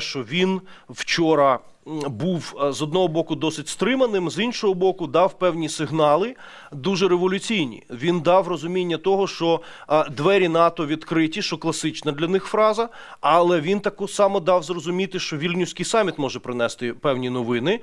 що він вчора був е, з одного боку досить стриманим, з іншого боку, дав певні сигнали дуже революційні. Він дав розуміння того, що е, двері НАТО відкриті, що класична для них фраза, але він таку само дав зрозуміти, що вільнюський саміт може принести певні новини.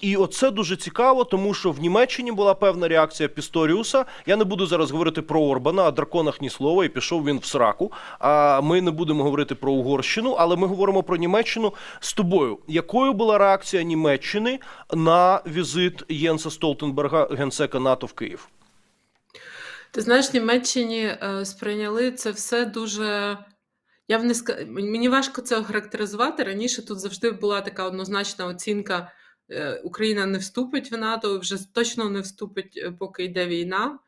І оце дуже цікаво, тому що в Німеччині була певна реакція Пісторіуса. Я не буду зараз говорити про Орбана, а драконах ні слова, і пішов він в сраку. А ми не будемо говорити про Угорщину, але ми говоримо про Німеччину з тобою. Якою була реакція Німеччини на візит Єнса Столтенберга, генсека НАТО в Київ? Ти знаєш, в Німеччині е, сприйняли це все дуже. Я не ска... Мені важко це охарактеризувати. Раніше тут завжди була така однозначна оцінка: е, Україна не вступить в НАТО, вже точно не вступить, е, поки йде війна.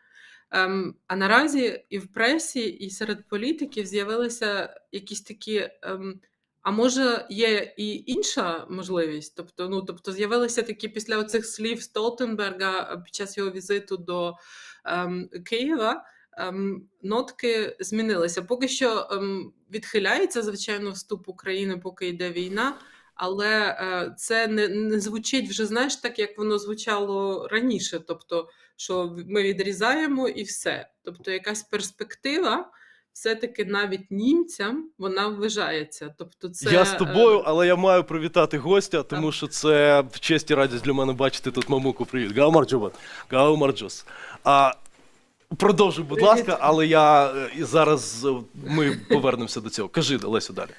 Ем, а наразі і в пресі, і серед політиків з'явилися якісь такі. А може, є і інша можливість? Тобто, ну тобто, з'явилися такі після оцих слів Столтенберга е, під час його візиту до ем, Києва. Ем, нотки змінилися. Поки що ем, відхиляється, звичайно, вступ України, поки йде війна, але е, це не, не звучить вже, знаєш, так, як воно звучало раніше. Тобто, що ми відрізаємо і все. Тобто, якась перспектива. Все-таки навіть німцям вона вважається. Тобто, це я з е, тобою, але я маю привітати гостя, тому що це в честь і радість для мене бачити тут мамуку. Привіт. Гаумарджубат. Гаумарджус. А продовжуй, будь Привіт. ласка, але я е, і зараз е, ми повернемося до цього. Кажи, Олесю, далі.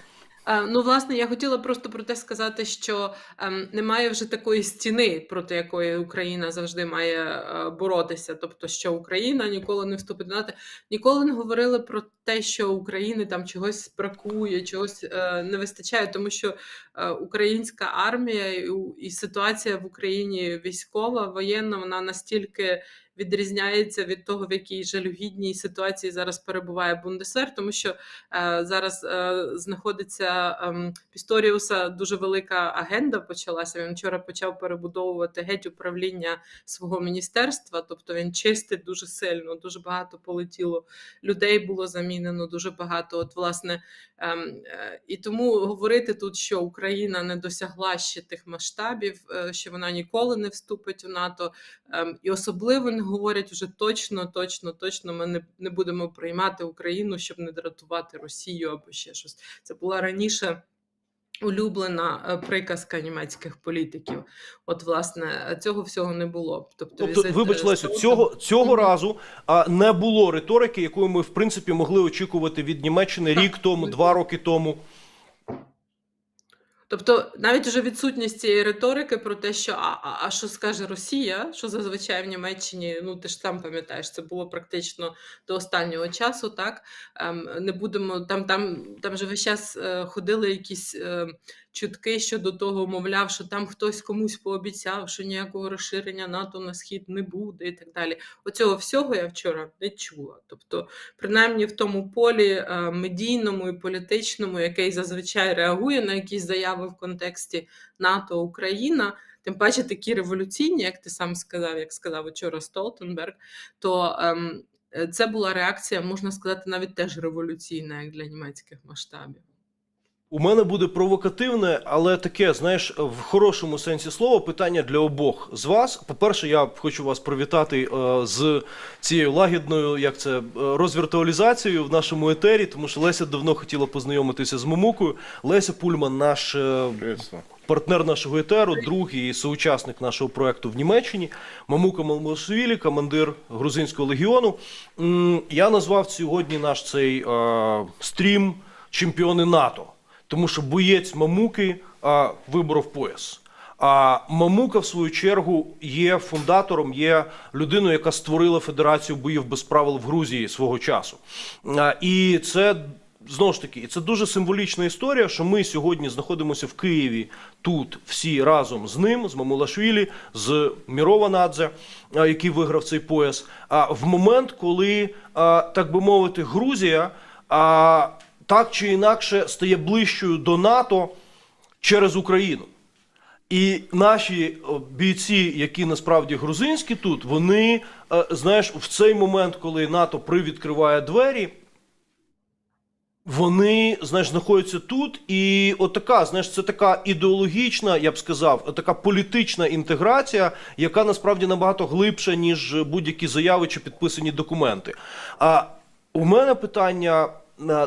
Е, Ну, власне, я хотіла просто про те сказати, що ем, немає вже такої стіни, проти якої Україна завжди має е, боротися. Тобто, що Україна ніколи не вступить до НАТО. Ніколи не говорили про те, що України там чогось бракує, чогось е, не вистачає, тому що українська армія і ситуація в Україні військова, воєнна, вона настільки відрізняється від того, в якій жалюгідній ситуації зараз перебуває Бундесвер, тому що Е, Зараз е, знаходиться ем, Пісторіуса дуже велика агенда почалася. Він вчора почав перебудовувати геть управління свого міністерства. Тобто він чистить дуже сильно, дуже багато полетіло людей було замінено, дуже багато. От власне ем, е, і тому говорити тут, що Україна не досягла ще тих масштабів, що вона ніколи не вступить у НАТО. ем, І особливо не говорять вже точно, точно, точно. Ми не, не будемо приймати Україну, щоб не дратувати Росію або ще щось. Це була раніше. Улюблена е, приказка німецьких політиків. От, власне, цього всього не було. Тобто, Тобто, візит, вибач, е, Лесю, цього, цього Мгм. разу а, не було риторики, якою ми, в принципі, могли очікувати від Німеччини рік тому, два роки тому. Тобто навіть уже відсутність цієї риторики про те, що а, а, а що скаже Росія, що зазвичай в Німеччині, ну ти ж сам пам'ятаєш, це було практично до останнього часу, так ем, не будемо там, там, там же весь час е, ходили якісь е, чутки щодо того, мовляв, що там хтось комусь пообіцяв, що ніякого розширення НАТО на схід не буде, і так далі. Оцього всього я вчора не чула. Тобто, принаймні в тому полі е, медійному і політичному, який зазвичай реагує на якісь заяви в контексті НАТО Україна. Тим паче такі революційні, як ти сам сказав, як сказав вчора Столтенберг, то ем, е, це була реакція, можна сказати, навіть теж революційна, як для німецьких масштабів. У мене буде провокативне, але таке, знаєш, в хорошому сенсі слова питання для обох з вас. По-перше, я хочу вас привітати е, з цією лагідною, як це е, розвіртуалізацією в нашому етері, тому що Леся давно хотіла познайомитися з Момукою. Леся Пульман, наш е, партнер нашого етеру, друг і соучасник нашого проекту в Німеччині, Мамука Малмошвілі, командир грузинського легіону. Я назвав сьогодні наш цей стрім чемпіони НАТО, тому що боєць Мамуки е, виборов пояс. А Мамука, в свою чергу, є фундатором, є людиною, яка створила Федерацію боїв без правил в Грузії свого часу. А, І це знову ж таки, це дуже символічна історія, що ми сьогодні знаходимося в Києві тут всі разом з ним, з Мамулашвілі, з Мірова Надзе, а, який виграв цей пояс. А в момент, коли, а, так би мовити, Грузія а, так чи інакше стає ближчою до НАТО через Україну. І наші бійці, які насправді грузинські тут, вони, е, знаєш, в цей момент, коли НАТО привідкриває двері, вони знаєш, знаходяться тут, і отака, знаєш, це така ідеологічна, я б сказав, така політична інтеграція, яка насправді набагато глибша, ніж будь-які заяви чи підписані документи. А у мене питання е,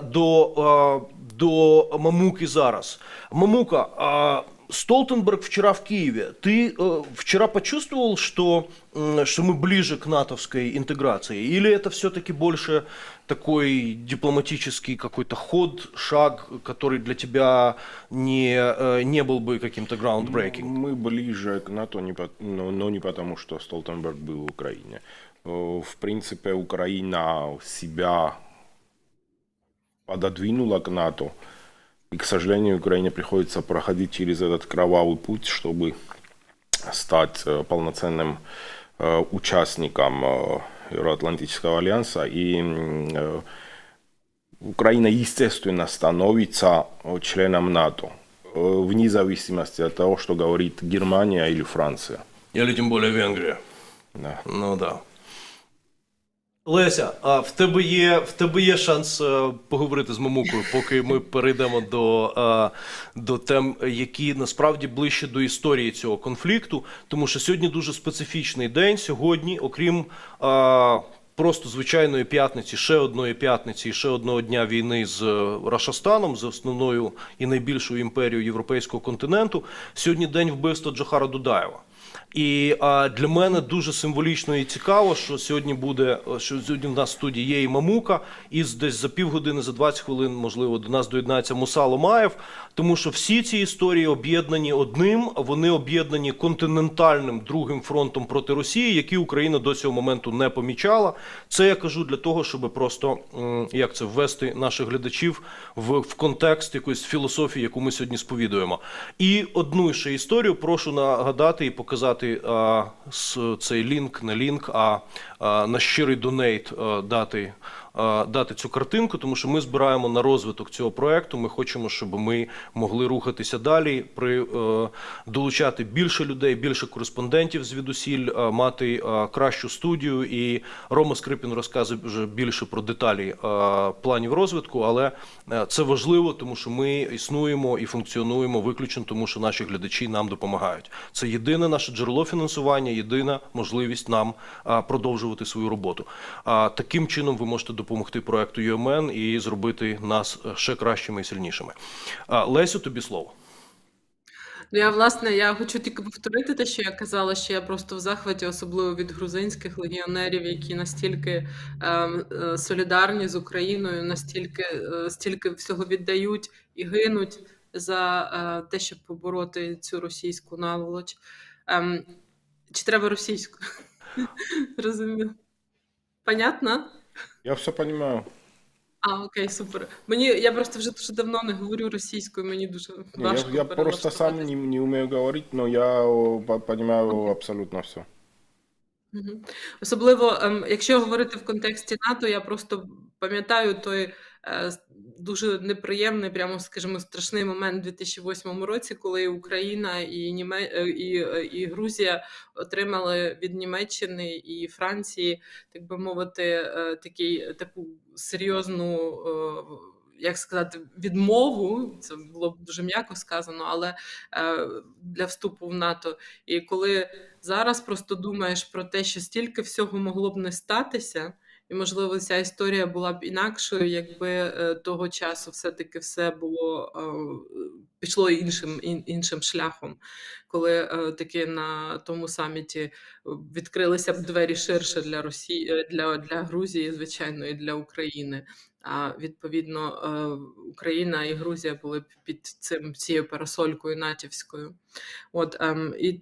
до, е, до Мамуки зараз. Мамука, а Столтенберг вчера в Киеве. Ты э, вчера почувствовал, что, что мы ближе к натовской интеграции? Или это все-таки больше такой дипломатический какой-то ход, шаг, который для тебя не, э, не был бы каким-то groundbreaking? Мы ближе к НАТО, не но не потому, что Столтенберг был в Украине. Э, В принципе, Украина себя пододвинула к НАТО. И, к сожалению, Украине приходится проходить через этот кровавый путь, чтобы стать э, полноценным э, участником э, Евроатлантического альянса. И Украина, естественно, становится членом НАТО, вне зависимости от того, что говорит Германия или Франция. Или тем более Венгрия. Да. Ну да. Леся, а в тебе є, в тебе є шанс е, поговорити з Мамукою, поки ми перейдемо до, е, до тем, які насправді ближче до історії цього конфлікту. Тому що сьогодні дуже специфічний день. Сьогодні, окрім е, просто звичайної п'ятниці, ще одної п'ятниці, і ще одного дня війни з е, Рашастаном, з основною і найбільшою імперією європейського континенту. Сьогодні день вбивства Джохара Дудаєва. І а, для мене дуже символічно і цікаво, що сьогодні буде, що сьогодні в нас в студії є і Мамука, і десь за півгодини, за 20 хвилин, можливо, до нас доєднається Муса Ломаєв. Тому що всі ці історії об'єднані одним, вони об'єднані континентальним другим фронтом проти Росії, який Україна до цього моменту не помічала. Це я кажу для того, щоб просто як це ввести наших глядачів в, в контекст якоїсь філософії, яку ми сьогодні сповідуємо. І одну ще історію прошу нагадати і показати а, с, цей лінк, не лінк, а, а на щирий донейт а, дати. Дати цю картинку, тому що ми збираємо на розвиток цього проекту. Ми хочемо, щоб ми могли рухатися далі, при е, долучати більше людей, більше кореспондентів звідусіль, мати кращу студію. І Рома Скрипін розказує вже більше про деталі планів розвитку, але е, це важливо, тому що ми існуємо і функціонуємо виключно, тому що наші глядачі нам допомагають. Це єдине наше джерело фінансування, єдина можливість нам продовжувати свою роботу. Таким чином ви можете допомогти проекту UMN і зробити нас е, ще кращими і сильнішими. Лесю, тобі слово. Ну, я власне я хочу тільки повторити те, що я казала, що я просто в захваті, особливо від грузинських легіонерів, які настільки ем, е, солідарні з Україною, настільки е, стільки всього віддають і гинуть за е, те, щоб побороти цю російську наволоч. Ем, чи треба російську? Зрозуміло. Понятно? Я все розумію. А, окей, супер. Мені я просто вже дуже давно не говорю російською, мені дуже Не, важко. я, я просто сам не, не вмію говорити, але я розумію okay. абсолютно все. Особливо, ем, якщо говорити в контексті НАТО, я просто пам'ятаю той е, дуже неприємний, прямо скажімо, страшний момент у 2008 році, коли Україна і Німе... е, і, е, і Грузія отримали від Німеччини і Франції, так би мовити, е, такий таку серйозну. Як сказати, відмову, це було б дуже м'яко сказано, але е, для вступу в НАТО. І коли зараз просто думаєш про те, що стільки всього могло б не статися, і можливо ця історія була б інакшою, якби е, того часу все-таки все було е, пішло іншим іншим шляхом, коли е, таки на тому саміті відкрилися б двері ширше для Росії для, для Грузії, звичайно, і для України. А відповідно, Україна і Грузія були б під цим цією парасолькою натівською. От ем, і